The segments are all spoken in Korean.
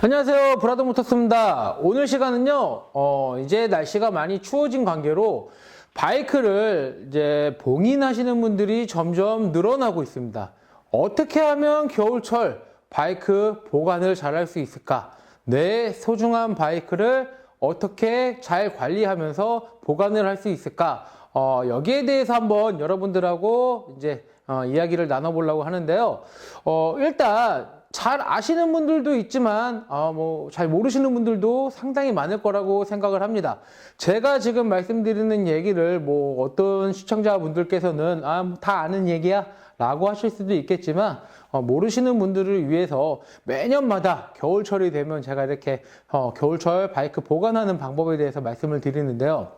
안녕하세요. 브라더 모터스입니다. 오늘 시간은요, 어, 이제 날씨가 많이 추워진 관계로 바이크를 이제 봉인하시는 분들이 점점 늘어나고 있습니다. 어떻게 하면 겨울철 바이크 보관을 잘 할 수 있을까? 내 소중한 바이크를 어떻게 잘 관리하면서 보관을 할 수 있을까? 어, 여기에 대해서 한번 여러분들하고 이제 어, 이야기를 나눠보려고 하는데요. 어, 일단 잘 아시는 분들도 있지만 아, 뭐 잘 모르시는 분들도 상당히 많을 거라고 생각을 합니다. 제가 지금 말씀드리는 얘기를 뭐 어떤 시청자분들께서는 아, 뭐다 아는 얘기야 라고 하실 수도 있겠지만 어, 모르시는 분들을 위해서 매년마다 겨울철이 되면 제가 이렇게 어, 겨울철 바이크 보관하는 방법에 대해서 말씀을 드리는데요.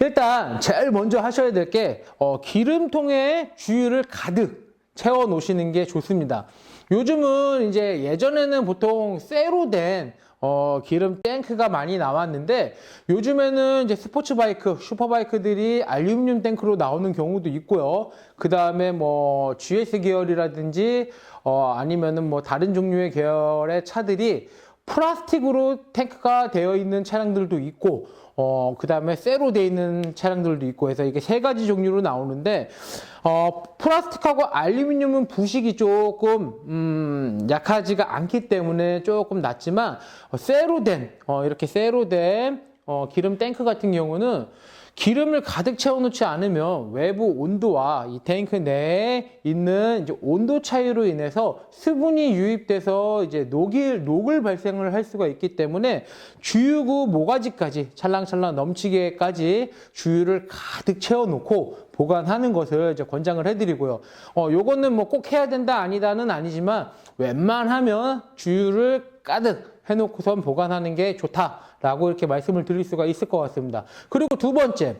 일단 제일 먼저 하셔야 될게 어, 기름통에 주유를 가득 채워 놓으시는 게 좋습니다. 요즘은 이제 예전에는 보통 쇠로 된 어, 기름 탱크가 많이 나왔는데 요즘에는 이제 스포츠 바이크, 슈퍼 바이크들이 알루미늄 탱크로 나오는 경우도 있고요. 그 다음에 뭐 GS 계열이라든지 어, 아니면은 뭐 다른 종류의 계열의 차들이 플라스틱으로 탱크가 되어 있는 차량들도 있고 어, 그 다음에 쇠로 되어 있는 차량들도 있고 해서 이게 세 가지 종류로 나오는데, 어, 플라스틱하고 알루미늄은 부식이 조금, 음, 약하지가 않기 때문에 조금 낫지만, 어, 쇠로 된, 어, 이렇게 쇠로 된, 어, 기름 탱크 같은 경우는 기름을 가득 채워놓지 않으면 외부 온도와 이 탱크 내에 있는 이제 온도 차이로 인해서 수분이 유입돼서 이제 녹일, 녹을 발생을 할 수가 있기 때문에 주유구 모가지까지 찰랑찰랑 넘치게까지 주유를 가득 채워놓고 보관하는 것을 이제 권장을 해드리고요. 어, 요거는 뭐 꼭 해야 된다 아니다는 아니지만 웬만하면 주유를 가득 해놓고선 보관하는 게 좋다라고 이렇게 말씀을 드릴 수가 있을 것 같습니다. 그리고 두 번째,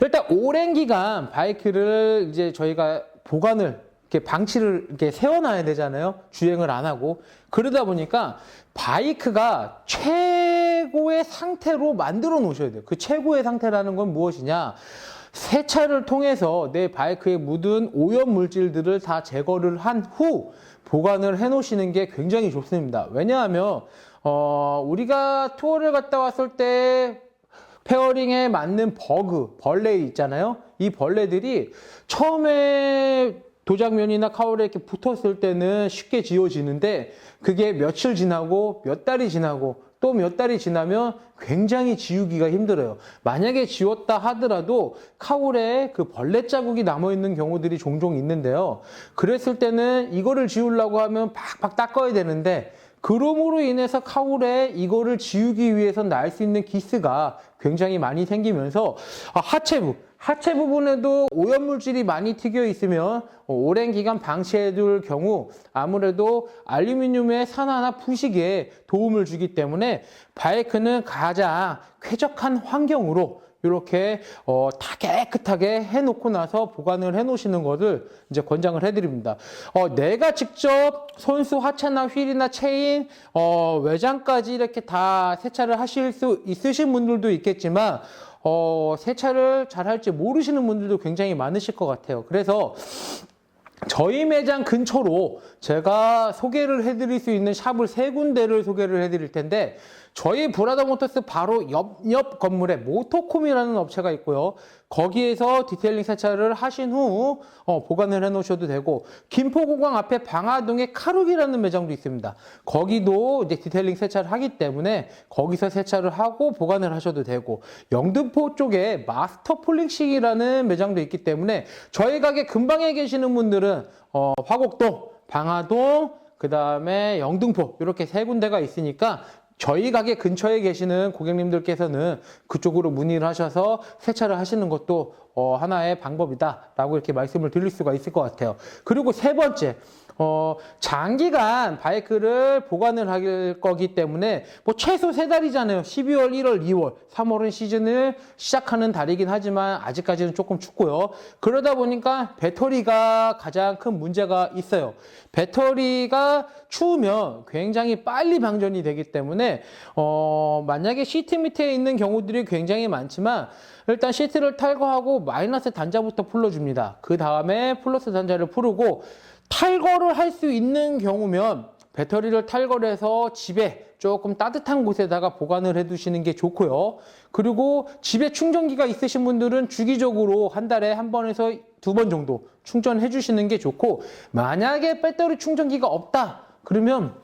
일단 오랜 기간 바이크를 이제 저희가 보관을 이렇게 방치를 이렇게 세워놔야 되잖아요. 주행을 안 하고 그러다 보니까 바이크가 최고의 상태로 만들어 놓으셔야 돼요. 그 최고의 상태라는 건 무엇이냐? 세차를 통해서 내 바이크에 묻은 오염 물질들을 다 제거를 한 후 보관을 해 놓으시는 게 굉장히 좋습니다. 왜냐하면 어, 우리가 투어를 갔다 왔을 때 페어링에 맞는 버그, 벌레 있잖아요. 이 벌레들이 처음에 도장면이나 카울에 이렇게 붙었을 때는 쉽게 지워지는데 그게 며칠 지나고 몇 달이 지나고 또 몇 달이 지나면 굉장히 지우기가 힘들어요. 만약에 지웠다 하더라도 카울에 그 벌레 자국이 남아 있는 경우들이 종종 있는데요. 그랬을 때는 이거를 지우려고 하면 팍팍 닦아야 되는데 그럼으로 인해서 카울에 이거를 지우기 위해서 날 수 있는 기스가 굉장히 많이 생기면서 아, 하체부, 하체 부분에도 오염물질이 많이 튀겨 있으면 오랜 기간 방치해둘 경우 아무래도 알루미늄의 산화나 부식에 도움을 주기 때문에 바이크는 가장 쾌적한 환경으로 이렇게 어, 다 깨끗하게 해놓고 나서 보관을 해놓으시는 것을 이제 권장을 해드립니다. 어, 내가 직접 손수 하체나 휠이나 체인 어, 외장까지 이렇게 다 세차를 하실 수 있으신 분들도 있겠지만 어, 세차를 잘 할지 모르시는 분들도 굉장히 많으실 것 같아요. 그래서 저희 매장 근처로 제가 소개를 해드릴 수 있는 샵을 세 군데를 소개를 해드릴 텐데 저희 브라더 모터스 바로 옆, 옆 건물에 모토콤이라는 업체가 있고요. 거기에서 디테일링 세차를 하신 후 어, 보관을 해 놓으셔도 되고 김포공항 앞에 방화동에 카룩이라는 매장도 있습니다. 거기도 이제 디테일링 세차를 하기 때문에 거기서 세차를 하고 보관을 하셔도 되고 영등포 쪽에 마스터 폴링식이라는 매장도 있기 때문에 저희 가게 근방에 계시는 분들은 어, 화곡동, 방화동, 그 다음에 영등포 이렇게 세 군데가 있으니까 저희 가게 근처에 계시는 고객님들께서는 그쪽으로 문의를 하셔서 세차를 하시는 것도 어, 하나의 방법이다라고 이렇게 말씀을 드릴 수가 있을 것 같아요. 그리고 세 번째, 어, 장기간 바이크를 보관을 할 거기 때문에 뭐 최소 세 달이잖아요. 12월, 1월, 2월, 3월은 시즌을 시작하는 달이긴 하지만 아직까지는 조금 춥고요. 그러다 보니까 배터리가 가장 큰 문제가 있어요. 배터리가 추우면 굉장히 빨리 방전이 되기 때문에 어, 만약에 시트 밑에 있는 경우들이 굉장히 많지만 일단 시트를 탈거하고 마이너스 단자부터 풀어줍니다. 그 다음에 플러스 단자를 풀고 탈거를 할 수 있는 경우면 배터리를 탈거해서 집에 조금 따뜻한 곳에다가 보관을 해 두시는 게 좋고요. 그리고 집에 충전기가 있으신 분들은 주기적으로 한 달에 한 번에서 두 번 정도 충전해 주시는 게 좋고 만약에 배터리 충전기가 없다 그러면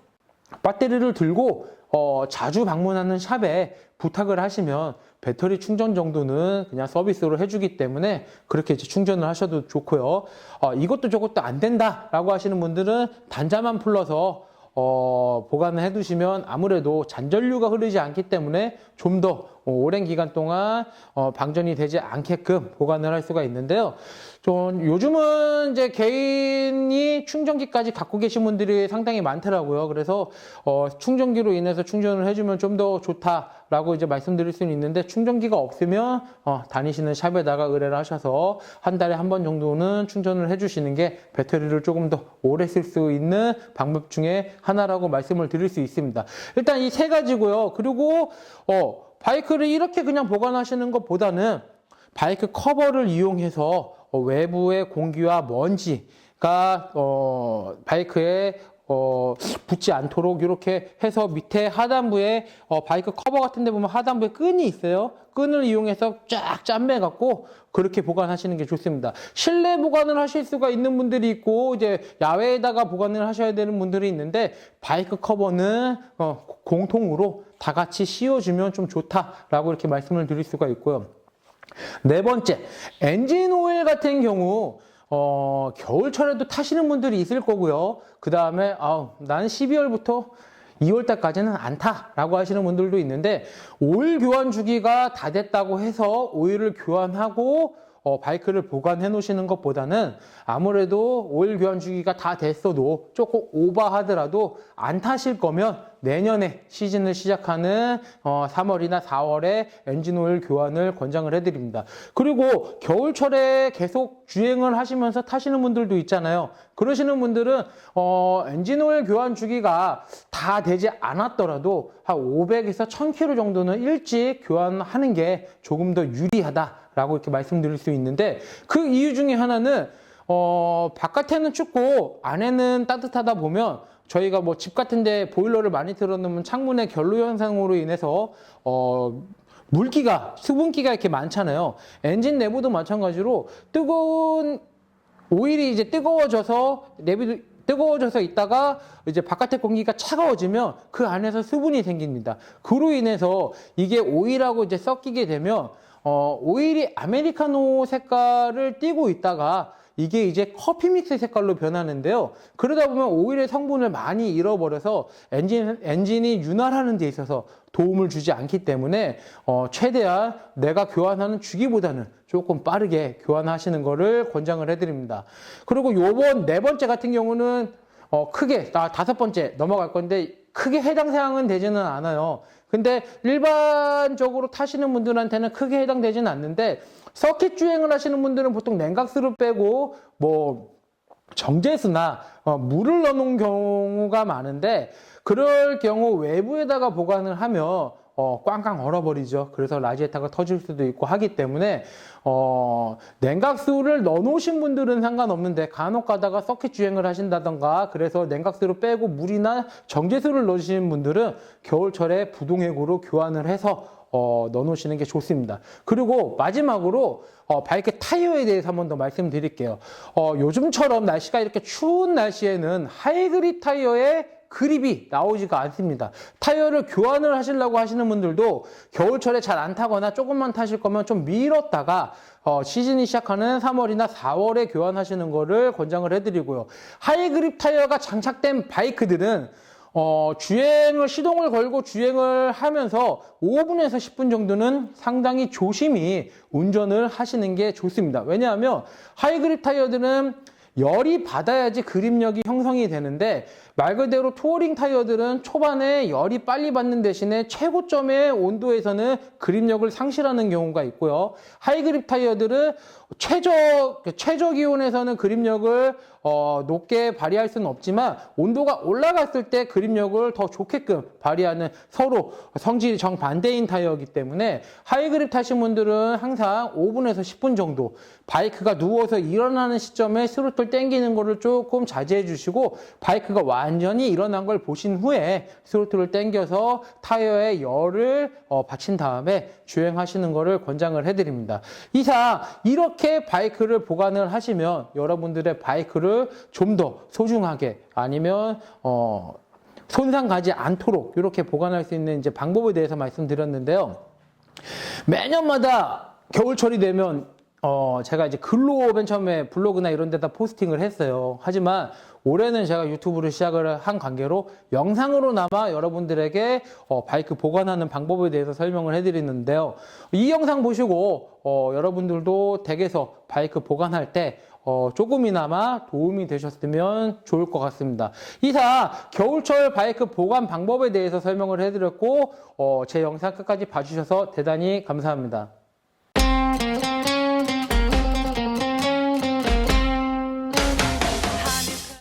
배터리를 들고 어, 자주 방문하는 샵에 부탁을 하시면 배터리 충전 정도는 그냥 서비스로 해주기 때문에 그렇게 이제 충전을 하셔도 좋고요. 어, 이것도 저것도 안 된다라고 하시는 분들은 단자만 풀러서 어, 보관을 해두시면 아무래도 잔전류가 흐르지 않기 때문에 좀더 오랜 기간 동안 어, 방전이 되지 않게끔 보관을 할 수가 있는데요. 좀 요즘은 이제 개인이 충전기까지 갖고 계신 분들이 상당히 많더라고요. 그래서 어, 충전기로 인해서 충전을 해주면 좀 더 좋다라고 이제 말씀드릴 수는 있는데 충전기가 없으면 어, 다니시는 샵에다가 의뢰를 하셔서 한 달에 한 번 정도는 충전을 해주시는 게 배터리를 조금 더 오래 쓸 수 있는 방법 중에 하나라고 말씀을 드릴 수 있습니다. 일단 이 세 가지고요. 그리고 어, 바이크를 이렇게 그냥 보관하시는 것보다는 바이크 커버를 이용해서 어, 외부의 공기와 먼지가 어, 바이크에 어, 붙지 않도록 이렇게 해서 밑에 하단부에 어, 바이크 커버 같은 데 보면 하단부에 끈이 있어요. 끈을 이용해서 쫙 짬매 갖고 그렇게 보관하시는 게 좋습니다. 실내 보관을 하실 수가 있는 분들이 있고 이제 야외에다가 보관을 하셔야 되는 분들이 있는데 바이크 커버는 어, 공통으로 다 같이 씌워주면 좀 좋다라고 이렇게 말씀을 드릴 수가 있고요. 네 번째, 엔진 오일 같은 경우 어, 겨울철에도 타시는 분들이 있을 거고요. 그 다음에, 아, 나는 12월부터 2월달까지는 안 타라고 하시는 분들도 있는데, 오일 교환 주기가 다 됐다고 해서 오일을 교환하고 어, 바이크를 보관해 놓으시는 것보다는 아무래도 오일 교환 주기가 다 됐어도 조금 오버하더라도 안 타실 거면 내년에 시즌을 시작하는 어, 3월이나 4월에 엔진 오일 교환을 권장을 해드립니다. 그리고 겨울철에 계속 주행을 하시면서 타시는 분들도 있잖아요. 그러시는 분들은 어, 엔진 오일 교환 주기가 다 되지 않았더라도 한 500에서 1000km 정도는 일찍 교환하는 게 조금 더 유리하다. 라고 이렇게 말씀드릴 수 있는데 그 이유 중에 하나는 어 바깥에는 춥고 안에는 따뜻하다 보면 저희가 뭐 집 같은데 보일러를 많이 틀어놓으면 창문의 결로 현상으로 인해서 어 물기가 수분기가 이렇게 많잖아요. 엔진 내부도 마찬가지로 뜨거운 오일이 이제 뜨거워져서 내비도 뜨거워져서 있다가 이제 바깥의 공기가 차가워지면 그 안에서 수분이 생깁니다. 그로 인해서 이게 오일하고 이제 섞이게 되면 어, 오일이 아메리카노 색깔을 띠고 있다가 이게 이제 커피 믹스 색깔로 변하는데요. 그러다 보면 오일의 성분을 많이 잃어버려서 엔진, 엔진이 윤활하는 데 있어서 도움을 주지 않기 때문에 어, 최대한 내가 교환하는 주기보다는 조금 빠르게 교환하시는 것을 권장을 해드립니다. 그리고 요번 네 번째 같은 경우는 어, 크게, 나 다섯 번째 넘어갈 건데 크게 해당 사항은 되지는 않아요. 근데 일반적으로 타시는 분들한테는 크게 해당되지는 않는데 서킷 주행을 하시는 분들은 보통 냉각수를 빼고 뭐 정제수나 어, 물을 넣는 경우가 많은데 그럴 경우 외부에다가 보관을 하면 어, 꽝꽝 얼어버리죠. 그래서 라지에타가 터질 수도 있고 하기 때문에 어, 냉각수를 넣어놓으신 분들은 상관없는데 간혹 가다가 서킷 주행을 하신다던가 그래서 냉각수를 빼고 물이나 정제수를 넣으시는 분들은 겨울철에 부동액으로 교환을 해서 어, 넣어놓으시는 게 좋습니다. 그리고 마지막으로 어, 바이크 타이어에 대해서 한 번 더 말씀드릴게요. 어, 요즘처럼 날씨가 이렇게 추운 날씨에는 하이그립 타이어에 그립이 나오지가 않습니다. 타이어를 교환을 하시려고 하시는 분들도 겨울철에 잘 안 타거나 조금만 타실 거면 좀 미뤘다가 어, 시즌이 시작하는 3월이나 4월에 교환하시는 거를 권장을 해드리고요. 하이그립 타이어가 장착된 바이크들은 어, 주행을, 시동을 걸고 주행을 하면서 5분에서 10분 정도는 상당히 조심히 운전을 하시는 게 좋습니다. 왜냐하면 하이그립 타이어들은 열이 받아야지 그립력이 형성이 되는데 말 그대로 투어링 타이어들은 초반에 열이 빨리 받는 대신에 최고점의 온도에서는 그립력을 상실하는 경우가 있고요. 하이그립 타이어들은 최저 최저 기온에서는 그립력을 어, 높게 발휘할 수는 없지만 온도가 올라갔을 때 그립력을 더 좋게끔 발휘하는 서로 성질이 정반대인 타이어이기 때문에 하이그립 타신 분들은 항상 5분에서 10분 정도 바이크가 누워서 일어나는 시점에 스로틀 당기는 거를 조금 자제해 주시고 바이크가 완 전히 일어난 걸 보신 후에 스로틀을 당겨서 타이어에 열을 어, 받친 다음에 주행하시는 거를 권장을 해드립니다. 이상 이렇게 바이크를 보관을 하시면 여러분들의 바이크를 좀 더 소중하게 아니면 어, 손상 가지 않도록 이렇게 보관할 수 있는 이제 방법에 대해서 말씀드렸는데요. 매년마다 겨울철이 되면 어 제가 이제 글로 맨 처음에 블로그나 이런 데다 포스팅을 했어요. 하지만 올해는 제가 유튜브를 시작을 한 관계로 영상으로나마 여러분들에게 어, 바이크 보관하는 방법에 대해서 설명을 해드리는데요. 이 영상 보시고 어, 여러분들도 댁에서 바이크 보관할 때 어, 조금이나마 도움이 되셨으면 좋을 것 같습니다. 이상 겨울철 바이크 보관 방법에 대해서 설명을 해드렸고 어, 제 영상 끝까지 봐주셔서 대단히 감사합니다.